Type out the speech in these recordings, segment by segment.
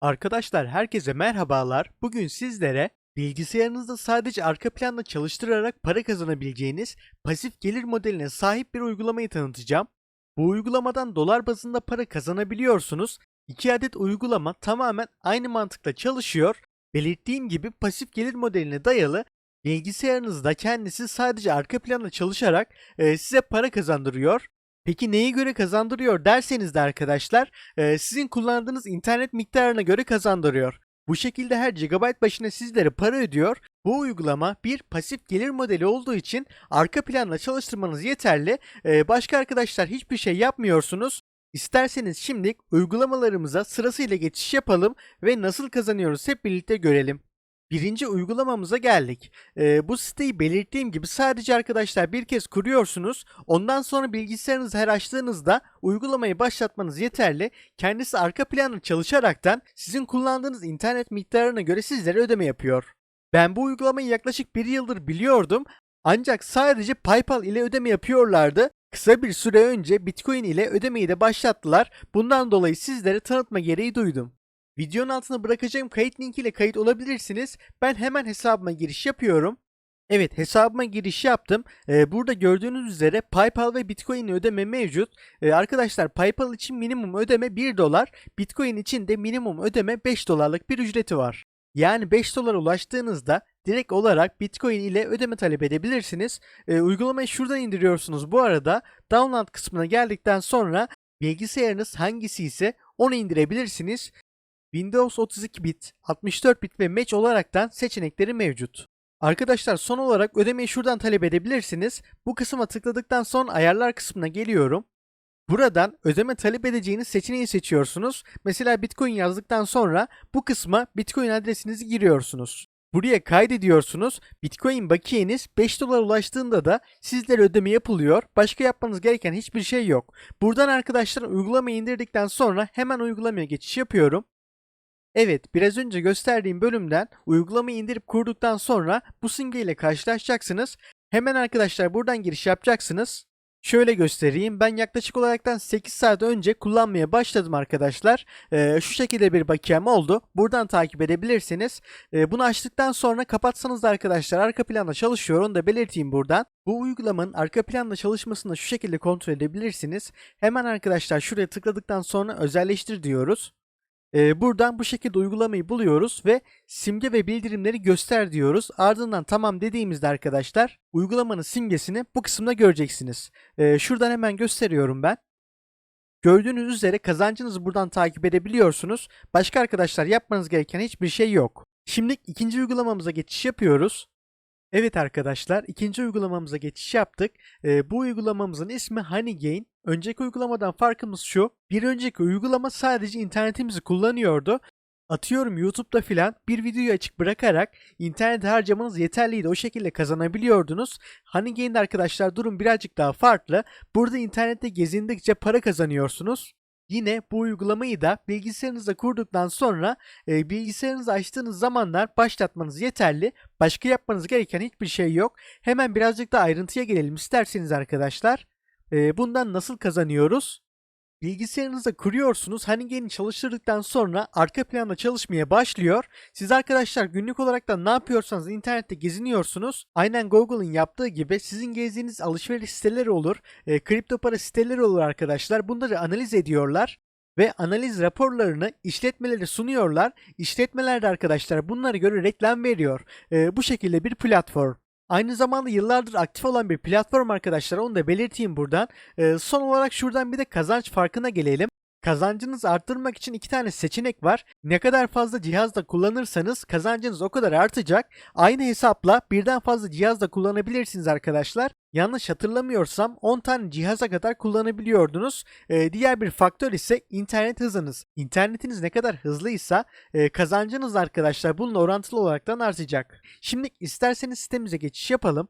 Arkadaşlar herkese merhabalar. Bugün sizlere bilgisayarınızda sadece arka planda çalıştırarak para kazanabileceğiniz pasif gelir modeline sahip bir uygulamayı tanıtacağım. Bu uygulamadan dolar bazında para kazanabiliyorsunuz. İki adet uygulama tamamen aynı mantıkla çalışıyor. Belirttiğim gibi pasif gelir modeline dayalı bilgisayarınızda kendisi sadece arka planda çalışarak e, size para kazandırıyor. Peki neye göre kazandırıyor derseniz de arkadaşlar e, sizin kullandığınız internet miktarına göre kazandırıyor. Bu şekilde her gigabyte başına sizlere para ödüyor. Bu uygulama bir pasif gelir modeli olduğu için arka planla çalıştırmanız yeterli. E, başka arkadaşlar hiçbir şey yapmıyorsunuz. İsterseniz şimdi uygulamalarımıza sırasıyla geçiş yapalım ve nasıl kazanıyoruz hep birlikte görelim. Birinci uygulamamıza geldik. Ee, bu siteyi belirttiğim gibi sadece arkadaşlar bir kez kuruyorsunuz. Ondan sonra bilgisayarınızı her açtığınızda uygulamayı başlatmanız yeterli. Kendisi arka planda çalışaraktan sizin kullandığınız internet miktarına göre sizlere ödeme yapıyor. Ben bu uygulamayı yaklaşık bir yıldır biliyordum. Ancak sadece PayPal ile ödeme yapıyorlardı. Kısa bir süre önce Bitcoin ile ödemeyi de başlattılar. Bundan dolayı sizlere tanıtma gereği duydum. Videonun altına bırakacağım kayıt linkiyle kayıt olabilirsiniz. Ben hemen hesabıma giriş yapıyorum. Evet hesabıma giriş yaptım. Ee, burada gördüğünüz üzere PayPal ve Bitcoin ödeme mevcut. Ee, arkadaşlar PayPal için minimum ödeme 1 dolar. Bitcoin için de minimum ödeme 5 dolarlık bir ücreti var. Yani 5 dolara ulaştığınızda direkt olarak Bitcoin ile ödeme talep edebilirsiniz. Ee, uygulamayı şuradan indiriyorsunuz bu arada. Download kısmına geldikten sonra bilgisayarınız hangisi ise onu indirebilirsiniz. Windows 32 bit, 64 bit ve Match olaraktan seçenekleri mevcut. Arkadaşlar son olarak ödemeyi şuradan talep edebilirsiniz. Bu kısma tıkladıktan sonra ayarlar kısmına geliyorum. Buradan ödeme talep edeceğiniz seçeneği seçiyorsunuz. Mesela Bitcoin yazdıktan sonra bu kısma Bitcoin adresinizi giriyorsunuz. Buraya kaydediyorsunuz. Bitcoin bakiyeniz 5 dolar ulaştığında da sizlere ödeme yapılıyor. Başka yapmanız gereken hiçbir şey yok. Buradan arkadaşlar uygulamayı indirdikten sonra hemen uygulamaya geçiş yapıyorum. Evet, biraz önce gösterdiğim bölümden uygulamayı indirip kurduktan sonra bu simgeyle karşılaşacaksınız. Hemen arkadaşlar buradan giriş yapacaksınız. Şöyle göstereyim. Ben yaklaşık olaraktan 8 saat önce kullanmaya başladım arkadaşlar. Ee, şu şekilde bir bakiyem oldu. Buradan takip edebilirsiniz. Ee, bunu açtıktan sonra kapatsanız da arkadaşlar arka planda çalışıyor. Onu da belirteyim buradan. Bu uygulamanın arka planda çalışmasını şu şekilde kontrol edebilirsiniz. Hemen arkadaşlar şuraya tıkladıktan sonra özelleştir diyoruz. Ee, buradan bu şekilde uygulamayı buluyoruz ve simge ve bildirimleri göster diyoruz. Ardından tamam dediğimizde arkadaşlar uygulamanın simgesini bu kısımda göreceksiniz. Ee, şuradan hemen gösteriyorum ben. Gördüğünüz üzere kazancınızı buradan takip edebiliyorsunuz. Başka arkadaşlar yapmanız gereken hiçbir şey yok. Şimdi ikinci uygulamamıza geçiş yapıyoruz. Evet arkadaşlar ikinci uygulamamıza geçiş yaptık. Ee, bu uygulamamızın ismi Honeygain. Önceki uygulamadan farkımız şu. Bir önceki uygulama sadece internetimizi kullanıyordu. Atıyorum YouTube'da filan bir videoyu açık bırakarak internet harcamanız yeterliydi. O şekilde kazanabiliyordunuz. Honeygain'de arkadaşlar durum birazcık daha farklı. Burada internette gezindikçe para kazanıyorsunuz. Yine bu uygulamayı da bilgisayarınızda kurduktan sonra e, bilgisayarınızı açtığınız zamanlar başlatmanız yeterli. Başka yapmanız gereken hiçbir şey yok. Hemen birazcık da ayrıntıya gelelim isterseniz arkadaşlar. E, bundan nasıl kazanıyoruz? Bilgisayarınızda kuruyorsunuz. Honeygain'i çalıştırdıktan sonra arka planda çalışmaya başlıyor. Siz arkadaşlar günlük olarak da ne yapıyorsanız internette geziniyorsunuz. Aynen Google'ın yaptığı gibi sizin gezdiğiniz alışveriş siteleri olur. E, kripto para siteleri olur arkadaşlar. Bunları analiz ediyorlar ve analiz raporlarını işletmelere sunuyorlar. İşletmeler de arkadaşlar bunlara göre reklam veriyor. E, bu şekilde bir platform. Aynı zamanda yıllardır aktif olan bir platform arkadaşlar onu da belirteyim buradan. Ee, son olarak şuradan bir de kazanç farkına gelelim. Kazancınızı arttırmak için iki tane seçenek var. Ne kadar fazla cihazda kullanırsanız kazancınız o kadar artacak. Aynı hesapla birden fazla cihazda kullanabilirsiniz arkadaşlar. Yanlış hatırlamıyorsam 10 tane cihaza kadar kullanabiliyordunuz. Ee, diğer bir faktör ise internet hızınız. İnternetiniz ne kadar hızlıysa e, kazancınız arkadaşlar bununla orantılı olaraktan artacak. Şimdi isterseniz sitemize geçiş yapalım.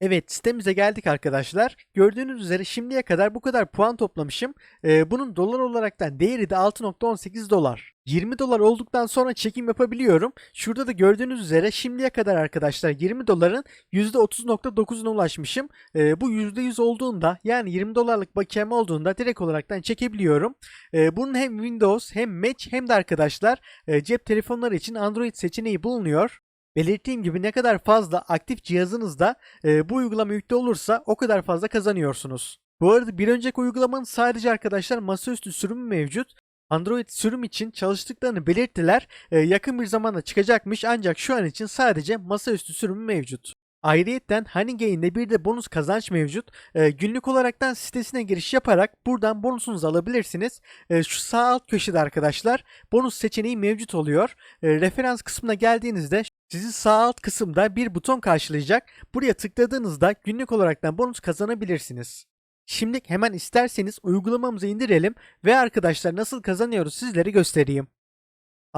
Evet sitemize geldik arkadaşlar. Gördüğünüz üzere şimdiye kadar bu kadar puan toplamışım. Ee, bunun dolar olaraktan değeri de 6.18 dolar. 20 dolar olduktan sonra çekim yapabiliyorum. Şurada da gördüğünüz üzere şimdiye kadar arkadaşlar 20 doların %30.9'una ulaşmışım. Ee, bu %100 olduğunda yani 20 dolarlık bakiyem olduğunda direkt olaraktan çekebiliyorum. Ee, bunun hem Windows hem Match hem de arkadaşlar e, cep telefonları için Android seçeneği bulunuyor. Belirttiğim gibi ne kadar fazla aktif cihazınızda e, bu uygulama yüklü olursa o kadar fazla kazanıyorsunuz. Bu arada bir önceki uygulamanın sadece arkadaşlar masaüstü sürümü mevcut. Android sürüm için çalıştıklarını belirttiler. E, yakın bir zamanda çıkacakmış ancak şu an için sadece masaüstü sürümü mevcut. Ayrıyeten Honeygain'de bir de bonus kazanç mevcut. E, günlük olaraktan sitesine giriş yaparak buradan bonusunuzu alabilirsiniz. E, şu sağ alt köşede arkadaşlar bonus seçeneği mevcut oluyor. E, referans kısmına geldiğinizde sizi sağ alt kısımda bir buton karşılayacak. Buraya tıkladığınızda günlük olaraktan bonus kazanabilirsiniz. Şimdi hemen isterseniz uygulamamızı indirelim ve arkadaşlar nasıl kazanıyoruz sizlere göstereyim.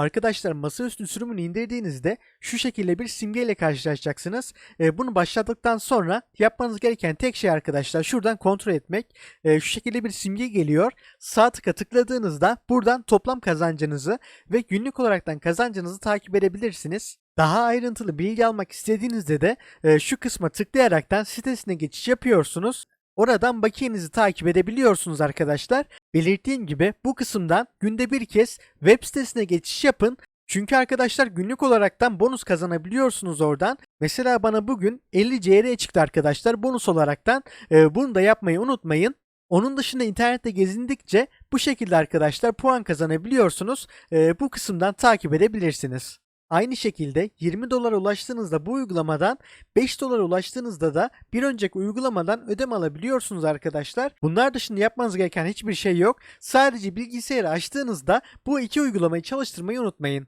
Arkadaşlar masaüstü sürümünü indirdiğinizde şu şekilde bir simgeyle karşılaşacaksınız. E, bunu başlattıktan sonra yapmanız gereken tek şey arkadaşlar şuradan kontrol etmek. E, şu şekilde bir simge geliyor. Sağ tıka tıkladığınızda buradan toplam kazancınızı ve günlük olaraktan kazancınızı takip edebilirsiniz. Daha ayrıntılı bilgi almak istediğinizde de e, şu kısma tıklayaraktan sitesine geçiş yapıyorsunuz. Oradan bakiyenizi takip edebiliyorsunuz arkadaşlar. Belirttiğim gibi bu kısımdan günde bir kez web sitesine geçiş yapın. Çünkü arkadaşlar günlük olaraktan bonus kazanabiliyorsunuz oradan. Mesela bana bugün 50 CR çıktı arkadaşlar bonus olaraktan. Ee, bunu da yapmayı unutmayın. Onun dışında internette gezindikçe bu şekilde arkadaşlar puan kazanabiliyorsunuz. Ee, bu kısımdan takip edebilirsiniz. Aynı şekilde 20 dolara ulaştığınızda bu uygulamadan 5 dolara ulaştığınızda da bir önceki uygulamadan ödeme alabiliyorsunuz arkadaşlar. Bunlar dışında yapmanız gereken hiçbir şey yok. Sadece bilgisayarı açtığınızda bu iki uygulamayı çalıştırmayı unutmayın.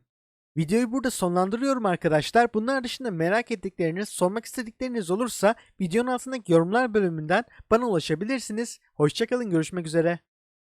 Videoyu burada sonlandırıyorum arkadaşlar. Bunlar dışında merak ettikleriniz, sormak istedikleriniz olursa videonun altındaki yorumlar bölümünden bana ulaşabilirsiniz. Hoşçakalın, görüşmek üzere.